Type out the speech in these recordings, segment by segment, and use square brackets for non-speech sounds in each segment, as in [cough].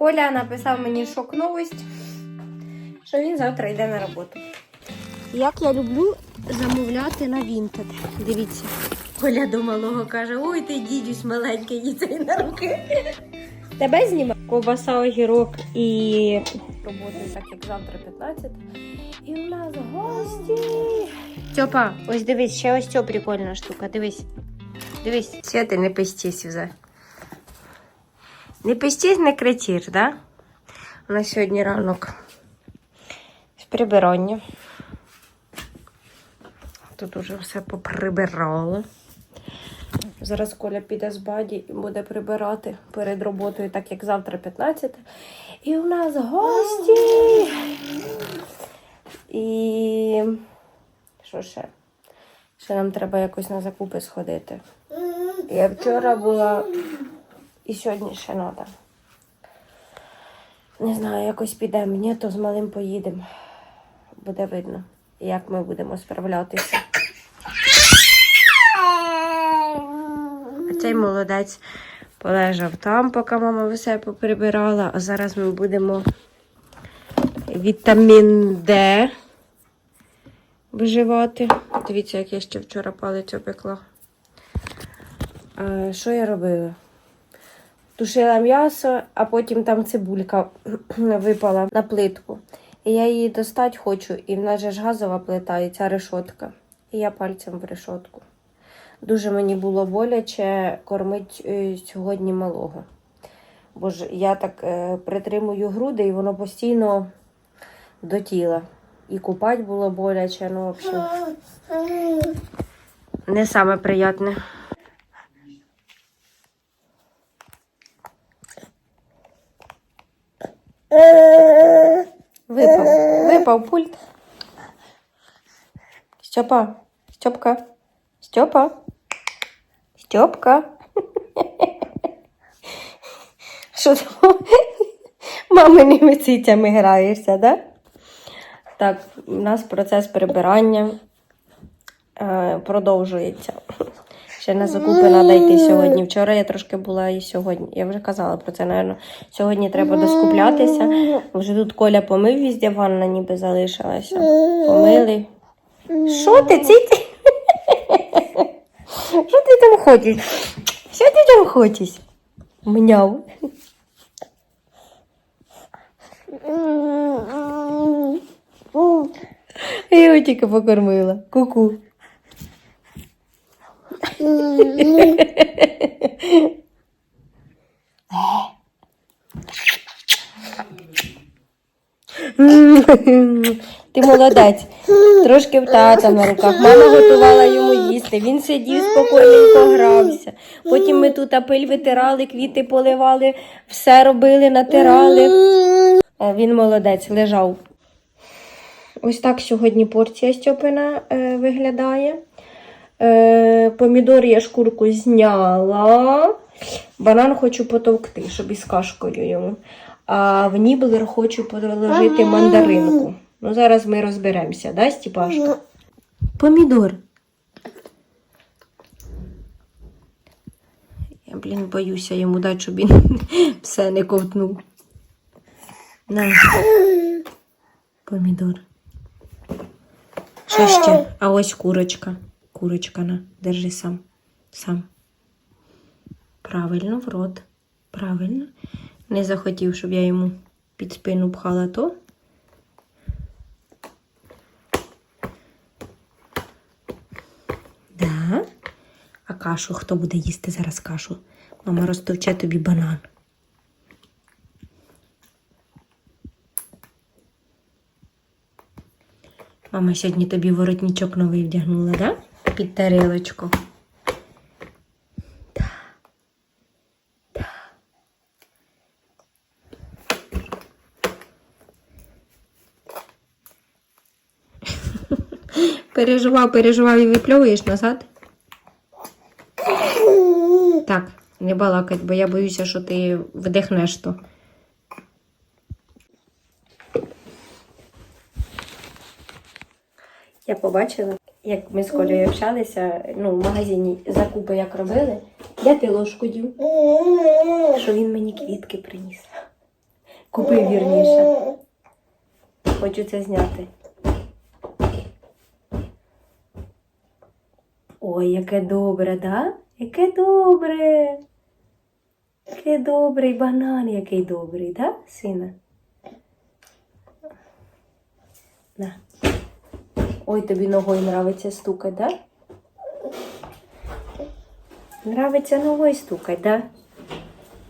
Коля написав мені шок новость, що він завтра йде на роботу. Як я люблю замовляти на Вінтед. Дивіться. Коля до малого каже: ой, ти дідюсь маленький, їй на руки. Тебе зніме ковбаса, огірок і роботи, так як завтра 15. І у нас гості. Тьопа, ось дивись, ще ось ця прикольна штука. Дивись. Дивись. Все, ти не пестись вже. Не пестись, не кричиш, да? У сьогодні ранок з прибирання. Тут уже все поприбирало. Зараз Коля піде з баді і буде прибирати перед роботою, так як завтра 15. І у нас гості. І що ще? Ще нам треба якось на закупи сходити. Я вчора була і сьогодні ще треба. Не знаю, якось підемо. Ні, то з малим поїдемо. Буде видно, як ми будемо справлятися. А цей молодець полежав там, поки мама все поприбирала, а зараз ми будемо вітамін Д виживати. Дивіться, як я ще вчора палець опекла. Що я робила? Тушила м'ясо, а потім там цибулька [clears throat] випала на плитку. І я її достати хочу, і в нас же ж газова плита, і ця решотка. І я пальцем в решотку. Дуже мені було боляче кормити е, сьогодні малого. Бо ж я так е, притримую груди, і воно постійно до тіла. І купати було боляче, ну, в общем, [laughs] не саме приємне. Випав. Випав пульт. Стьопа. Стьопка. Стьопа. Стьопка. Що ти маминими цицями граєшся, да? Так, у нас процес прибирання е, продовжується. Ще на закупи треба йти сьогодні. Вчора я трошки була і сьогодні. Я вже казала про це, напевно. Сьогодні треба доскуплятися. Вже тут Коля помив візде, ванна ніби залишилася. Помили. Що ти циці? Що ти там хочеш? Що ти там хочеш? Мняв. Я його тільки покормила. Ку-ку. Ти молодець. Трошки в тата на руках. Мама готувала йому їсти. Він сидів спокійненько грався. Потім ми тут апель витирали, квіти поливали, все робили, натирали. А Він молодець, лежав. Ось так сьогодні порція Стьопина е, виглядає. Е, помідор я шкурку зняла. Банан хочу потовкти, щоб із кашкою йому. А в ніблер хочу положити мандаринку. Ну, зараз ми розберемося, да, Стіпашка? Помідор. Я, блін, боюся йому дати, щоб він [laughs] все не ковтнув. На. Помідор. Що ще? А ось курочка. Курочка на. Держи сам. Сам. Правильно, в рот. Правильно. Не захотів, щоб я йому під спину пхала то. Да. А кашу хто буде їсти зараз кашу? Мама розтовче тобі банан. Мама сьогодні тобі воротничок новий вдягнула, да? Під тарілочку. [laughs] Переживав, переживав і випльовуєш назад. Так, не балакать, бо я боюся, що ти вдихнеш то. Я побачила, як ми з Колею общалися, ну, в магазині закупи як робили. Я ти ложку що він мені квітки приніс. Купив вірніше. Хочу це зняти. Ой, яке добре, да? Яке добре. Яке добрий банан, який добрий, да, сина? На. Ой, тобі ногою нравиться стукать, да? Нравиться ногою стукать, да?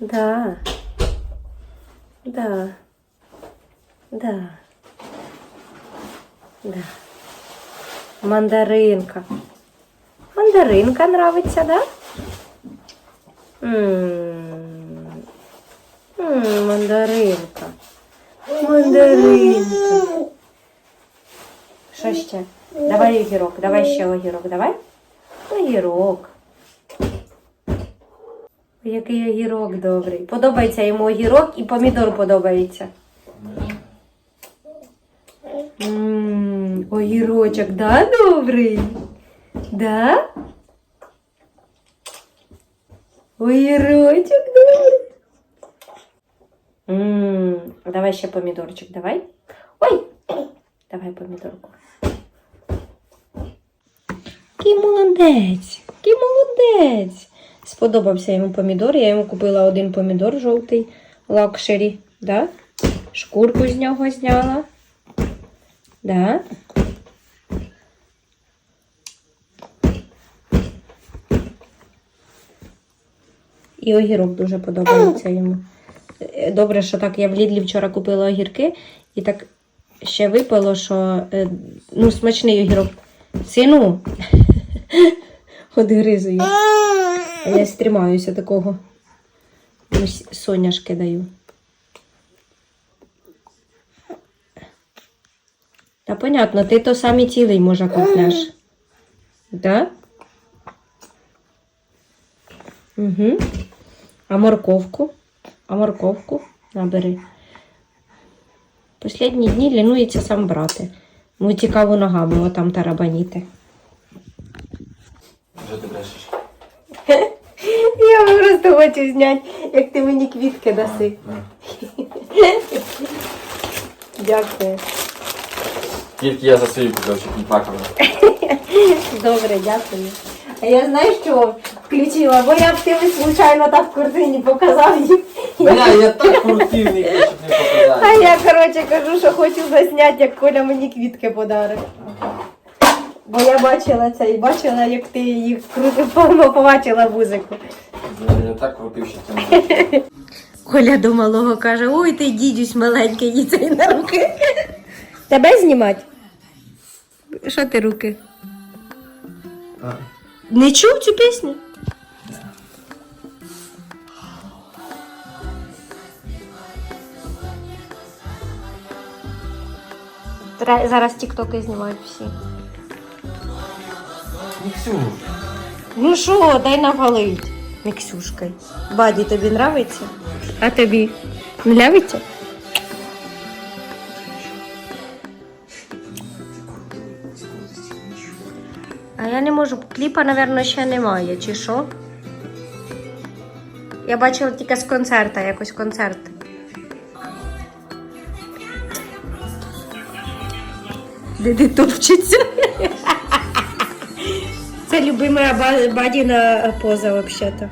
Да. Да. Да. Да. Мандаринка. Мандаринка нравится, да? М, м, Мандаринка. Мандаринка. Що ще? Давай огірок, давай ще огірок, давай. Огірок. Який огірок добрий. Подобається йому огірок і помідор подобається. Ммм, огірочок, да, добрий? Да? Огірочок добрий. Ммм, давай ще помідорчик, давай. Давай помідорку. Який молодець, який молодець. Сподобався йому помідор. Я йому купила один помідор жовтий лакшері. Да? Шкурку з нього зняла. Да? І огірок дуже подобається йому. Е, Добре, що так я в Лідлі вчора купила огірки і так ще випало, що е, ну, смачний огірок. Сину, [laughs] одгризую. Я стримаюся такого. Соняшки даю. Та понятно, ти то самі цілий може купляш. Да? Угу. А морковку? А морковку набери. Последні дні лінується сам брати. Ну, цікаво ногами отам тарабаніти. Що ти брешеш? [laughs] Я просто хочу зняти, як ти мені квітки даси. [laughs] Дякую. Тільки я за свою купив, щоб не плакала. [laughs] Добре, дякую. А я знаєш, що включила? Бо я б ти случайно так в корзині показав їх. Бля, я так крутивний, щоб не А я, коротше, кажу, що хочу засняти, як Коля мені квітки подарить. Бо я бачила це і бачила, як ти їх крутив, побачила музику. Бля, Я так крутив, що це не Коля до малого каже, ой ти дідюсь маленький, їй на руки. Тебе знімати? Що ти руки? Не чув цю пісню? Зараз тіктоки знімають всі. Ніксю. Ну що, дай навалить. Міксюшкою. Баді, тобі нравиться? А тобі нравиться? А я не можу. Кліпа, напевно, ще немає, чи що? Я бачила тільки з концерта, якось концерт. Де ти топчеться? Це любима бадіна поза, взагалі-то.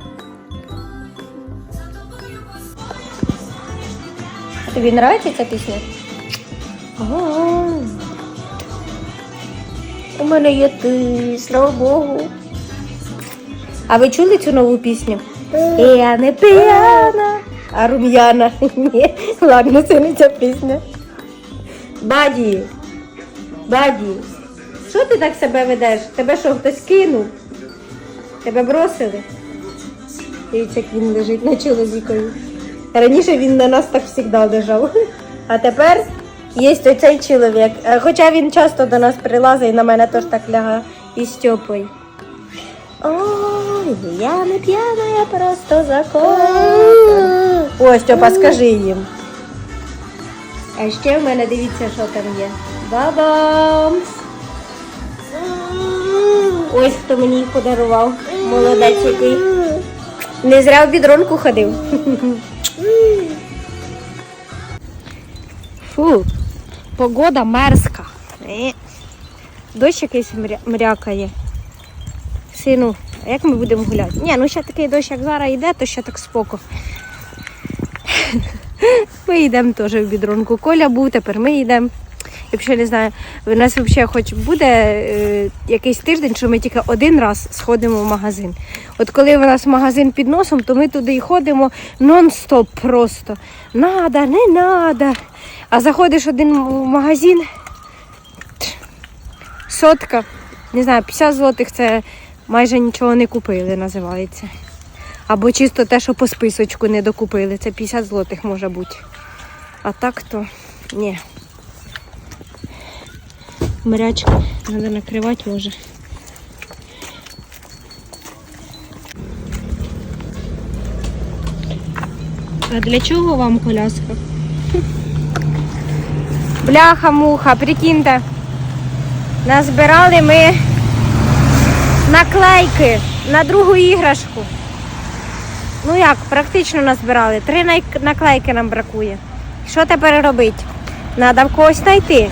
Тобі подобається ця пісня? Ага. У мене є ти, слава Богу. А ви чули цю нову пісню? Я не п'яна, а рум'яна. [laughs] Ні, ладно, це не ця пісня. Баді, Баді, що ти так себе ведеш? Тебе що, хтось кинув? Тебе бросили? Дивіться, як він лежить на чоловікові. Раніше він на нас так завжди лежав. А тепер є оцей чоловік. Е, Хоча він часто до нас прилазить і на мене теж так лягає і Стьопою. Ой, я не п'яна, я просто закохана. Ой, Стьопа, скажи їм. А ще в мене дивіться, що там є. Бабамс! Ось хто мені їх подарував. Молодець який. Не зря в бідронку ходив. Фу, погода мерзка. Е. Дощ якийсь мрякає. Сину, а як ми будемо гуляти? Ні, ну ще такий дощ, як зараз йде, то ще так споко. Ми йдемо теж в бідронку. Коля був, тепер ми йдемо. Я не знаю, у нас взагалі хоч буде е, якийсь тиждень, що ми тільки один раз сходимо в магазин. От коли у нас магазин під носом, то ми туди і ходимо нон-стоп просто. Надо, не надо. А заходиш один в магазин, сотка, не знаю, 50 злотих це майже нічого не купили, називається. Або чисто те, що по списочку не докупили. Це 50 злотих може бути. А так то ні. Морячка, треба накривати може. А для чого вам коляска? Бляха-муха, прикиньте. Назбирали ми наклейки на другу іграшку. Ну як, практично назбирали. Три наклейки нам бракує. Що тепер робити? Треба в когось знайти.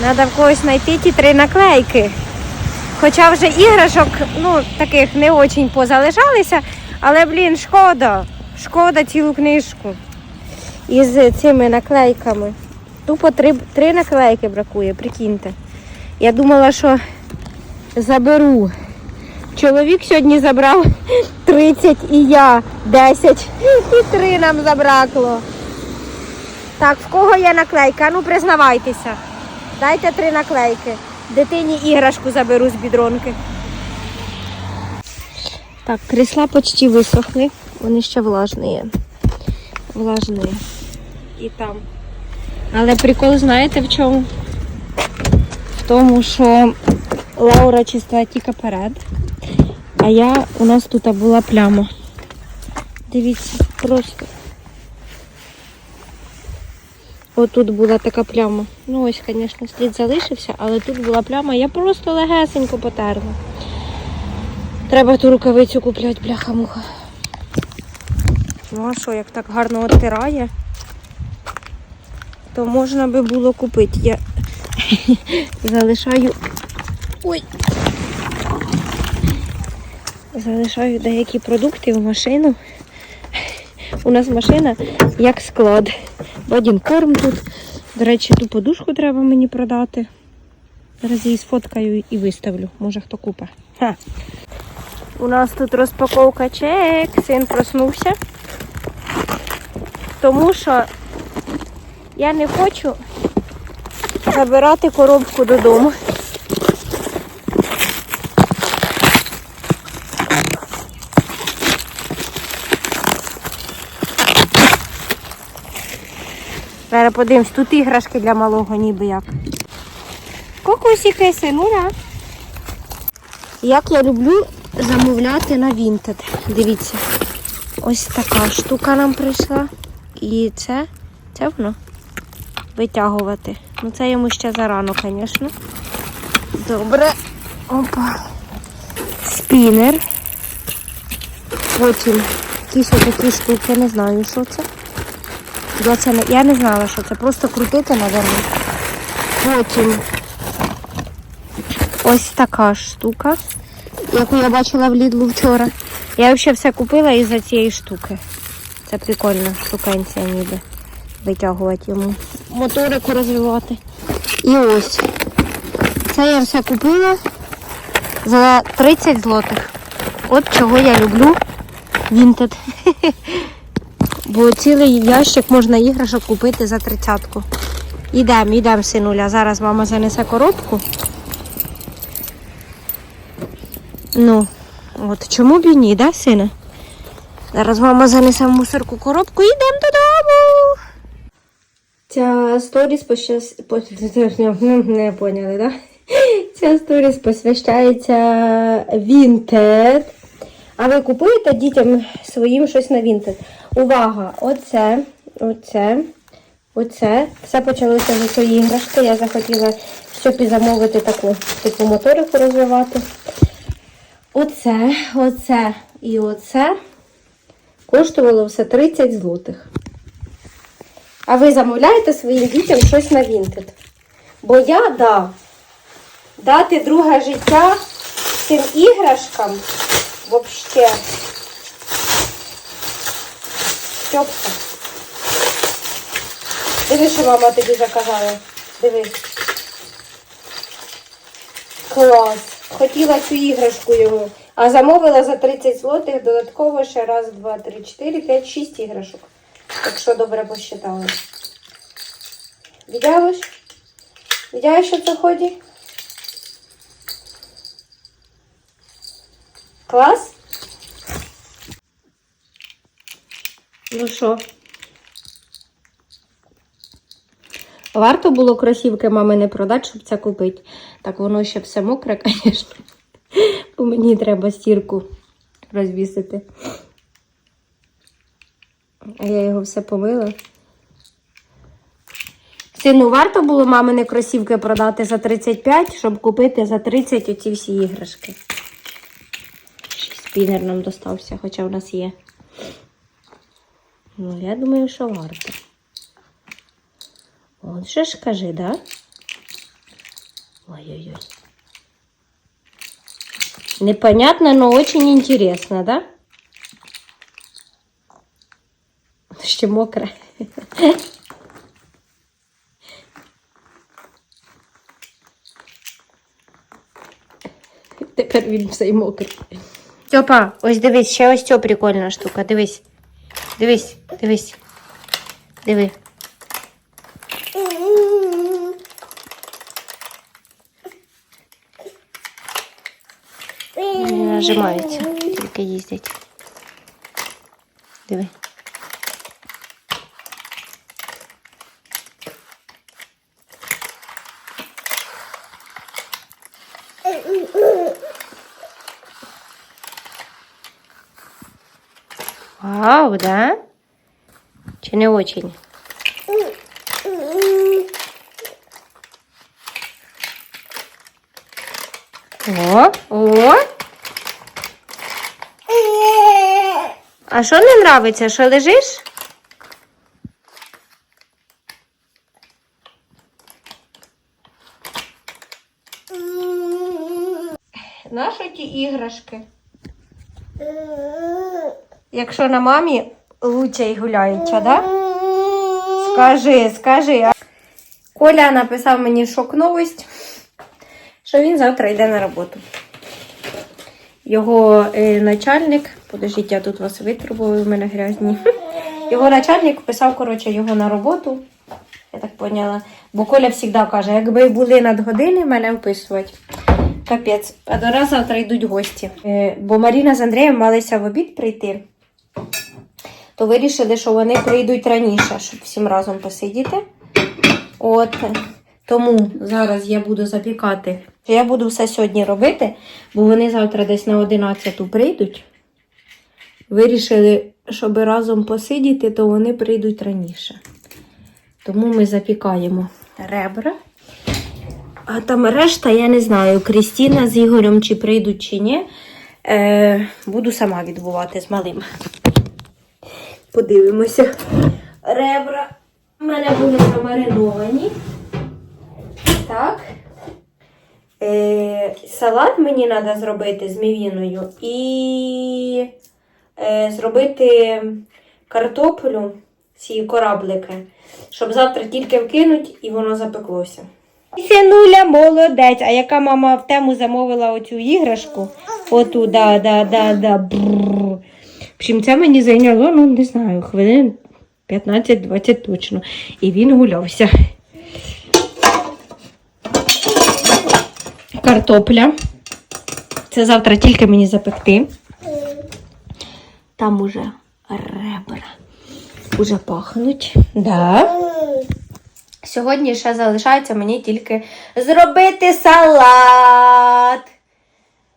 Треба в когось знайти ті три наклейки. Хоча вже іграшок, ну, таких не очень позалишалися, але, блін, шкода. Шкода цілу книжку. Із цими наклейками. Тупо три, три наклейки бракує, прикиньте. Я думала, що заберу. Чоловік сьогодні забрав [laughs] 30 і я 10. І 3 нам забракло. Так, в кого є наклейка? Ну признавайтеся. Дайте три наклейки. Дитині іграшку заберу з бідронки. Так, крісла почти висохли. Вони ще влажні. Влажні. І там. Але прикол знаєте в чому? В тому, що Лаура чистила тільки перед. А я у нас тут була пляма. Дивіться, просто. Отут була така пляма. Ну ось, звісно, слід залишився, але тут була пляма. Я просто легесенько потерла. Треба ту рукавицю купляти, бляха-муха. Ну а що, як так гарно оттирає, то можна би було купити. Я [laughs] залишаю. Ой. Залишаю деякі продукти в машину. У нас машина як склад. Бадін корм тут. До речі, ту подушку треба мені продати. Зараз її сфоткаю і виставлю. Може хто купе. У нас тут розпаковка чек. Син проснувся. Тому що я не хочу забирати коробку додому. Зараз подивимось, тут іграшки для малого ніби як. Кокусики, синуля. Як я люблю замовляти на Vinted. Дивіться. Ось така штука нам прийшла. І це, це воно витягувати. Ну це йому ще зарано, звісно. Добре. Опа. Спінер. Потім якісь отакі штуки, не знаю, що це. Я, не, я не знала, що це. Просто крутити, напевно. Потім ось така штука, яку я бачила в Лідлу вчора. Я взагалі все купила із-за цієї штуки. Це прикольна штукенція ніби. Витягувати йому. Моторику розвивати. І ось. Це я все купила за 30 злотих. От чого я люблю Vinted. [laughs] Бо цілий ящик можна іграшок купити за тридцятку. Ідемо, ідемо, синуля. Зараз мама занесе коробку. Ну, от чому б і ні, да, сина? Зараз мама занесе в мусорку коробку і йдемо додому. Ця сторіс [laughs] да? Ця сторіс посвящається Vinted. А ви купуєте дітям своїм щось на Vinted? Увага! Оце, оце, оце. Все почалося з цієї іграшки. Я захотіла щоб і замовити таку типу моторику розвивати. Оце, оце і оце коштувало все 30 злотих. А ви замовляєте своїм дітям щось на Vinted? Бо я да. Дати друге життя цим іграшкам вообще. Стьопка. Дивись, що мама тобі заказала. Дивись. Клас. Хотіла цю іграшку його. А замовила за 30 злотих додатково ще раз, два, три, чотири, п'ять, шість іграшок. Якщо добре посчитала. Widziałeś? Widziałeś o co chodzi? Клас? Ну що? Варто було кросівки мами не продати, щоб це купити. Так воно ще все мокре, [laughs] звісно. Бо мені треба стірку розвісити. А я його все помила. Сину, варто було мамини кросівки продати за 35, щоб купити за 30 оці всі іграшки. Спінер нам достався, хоча в нас є. Ну, я думаю, що варто. От що ж кажи, да? Ой-ой-ой. Непонятно, но очень интересно, да? Ще мокре. Тепер він все й мокрий. Тьопа, ось дивись, ще ось ця прикольна штука. Дивись. Дивись, дивись. Диви. Не нажимаються, тільки їздять. Диви. Да? Чи не очень? О, о. А що не нравиться? Що лежиш? Наші ті іграшки? Якщо на мамі луча й гуляюча, да? Скажи, скажи. Коля написав мені шок новость, що він завтра йде на роботу. Його е, начальник, подождіть, я тут вас витру, бо ви в мене грязні. [laughs] Його начальник писав, коротше, його на роботу. Я так поняла. Бо Коля завжди каже, якби були надгодини, мене вписувати. Капець. А до нас завтра йдуть гості. Е, бо Маріна з Андрієм малися в обід прийти. То вирішили, що вони прийдуть раніше, щоб всім разом посидіти. От. Тому зараз я буду запікати. Я буду все сьогодні робити, бо вони завтра десь на 11 прийдуть. Вирішили, щоб разом посидіти, то вони прийдуть раніше. Тому ми запікаємо ребра. А там решта, я не знаю, Крістіна з Ігорем чи прийдуть, чи ні. Е, буду сама відбувати з малим. Подивимося. Ребра в мене були замариновані. Так. Е, салат мені треба зробити з мівіною і е, зробити картоплю, ці кораблики, щоб завтра тільки вкинуть і воно запеклося. Синуля молодець. А яка мама в тему замовила оцю іграшку? Оту, да, да, да, да. Бррр. В общем, це мені зайняло, ну, не знаю, хвилин 15-20 точно. І він гулявся. Картопля. Це завтра тільки мені запекти. Там уже ребра. Уже пахнуть. Да. Сьогодні ще залишається мені тільки зробити салат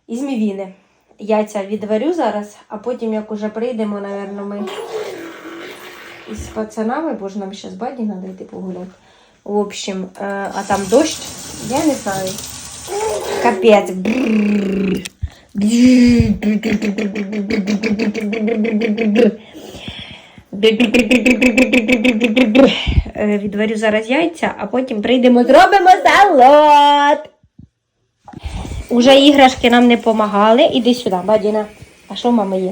із мівіни. Яйця відварю зараз, а потім, як уже прийдемо, напевно, ми із пацанами, бо ж нам ще з баді треба йти погуляти. В общем, е, а там дощ, я не знаю. Капець. Е, відварю зараз яйця, а потім прийдемо, зробимо салат. Уже іграшки нам не допомагали. Іди сюди, бадіна. А що в мами є?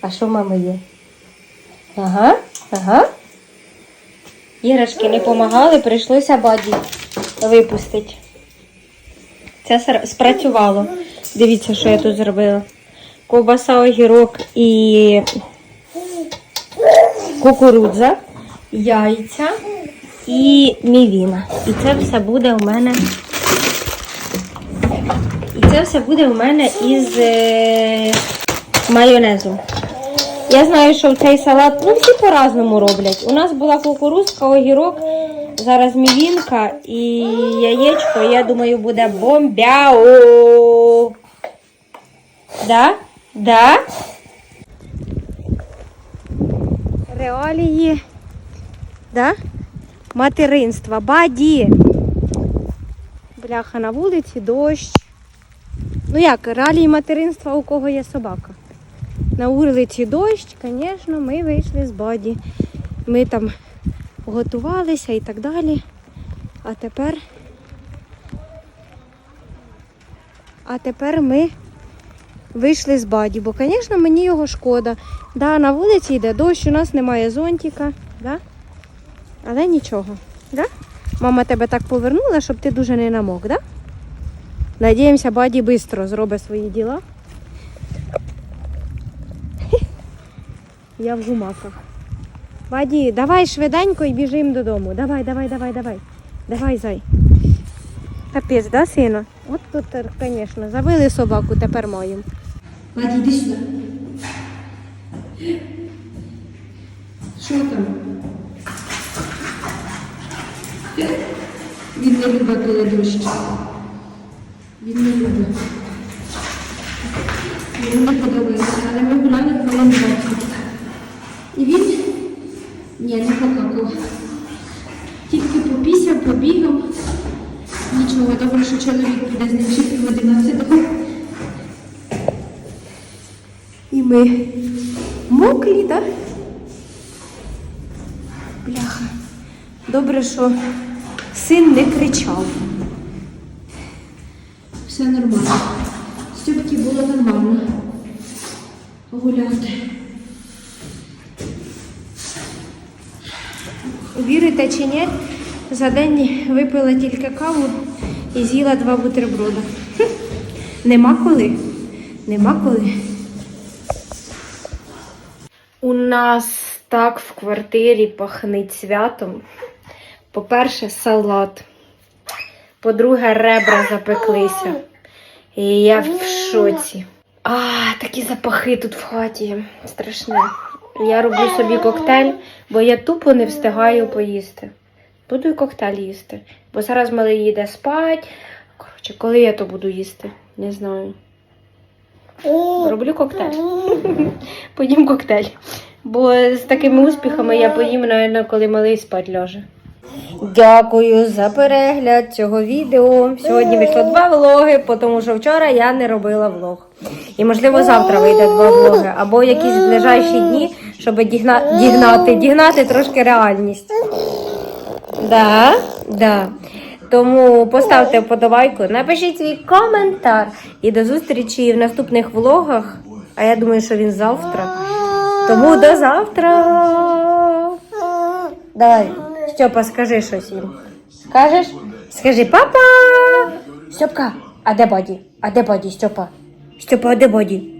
А що в мами є? Ага, ага. Іграшки не допомагали, прийшлося баді випустити. Це спрацювало. Дивіться, що я тут зробила. Ковбаса, огірок і кукурудза, яйця і мівіна. І це все буде у мене. Це все буде у мене із е, майонезу. Я знаю, що в цей салат ну, всі по-разному роблять. У нас була кукурузка, огірок, зараз мівінка і яєчко. Я думаю, буде бомбяу. Да? Да? Реалії. Да? Материнства. Баді. Бляха на вулиці, дощ. Ну як, реалії материнства, у кого є собака. На вулиці дощ, звісно, ми вийшли з баді. Ми там готувалися і так далі. А тепер. А тепер ми вийшли з баді, бо, звісно, мені його шкода. Да, на вулиці йде дощ, у нас немає зонтика, да? але нічого. Да? Мама тебе так повернула, щоб ти дуже не намок, да? Надіємося, баді швидко зробить свої діла. Я в гумаках. Баді, давай швиденько і біжимо додому. Давай, давай, давай, давай. Давай, зай. Капець, да, сина? От тут, звісно, завели собаку, тепер маємо. Баді, йди сюди. Що там? Він не любить, коли дощ. Він не любить. Йому не подобається, але ми гуляли хвилин 20. І він ні, не покакав. Тільки попісяв, побігав. Нічого, добре, що чоловік піде з ним ще пів 11 І ми мокрі, так? Бляха. Добре, що син не кричав. Все нормально. Стьопки було нормально. Гуляти. Вірите чи ні? За день випила тільки каву і з'їла два бутерброда. [laughs] Нема коли. Нема коли. У нас так в квартирі пахнить святом. По-перше, салат. По-друге, ребра запеклися. І я в шоці. А, такі запахи тут в хаті. Страшне. Я роблю собі коктейль, бо я тупо не встигаю поїсти. Буду і коктейль їсти. Бо зараз малий їде спать. Коротше, коли я то буду їсти? Не знаю. Роблю коктейль. [laughs] Поїм коктейль. Бо з такими успіхами я поїм, навіть, коли малий спать ляже. Дякую за перегляд цього відео. Сьогодні вийшло два влоги, тому що вчора я не робила влог. І можливо завтра вийде два влоги, або якісь ближайші дні, щоб дігна... дігнати, дігнати трошки реальність. Да, да. Тому поставте вподобайку, напишіть свій коментар і до зустрічі в наступних влогах. А я думаю, що він завтра. Тому до завтра. Давай, Степа, скажи щось їм. Скажеш? Скажи папа. Степка, а де боді? А де боді, Степа? Степа, а де боді?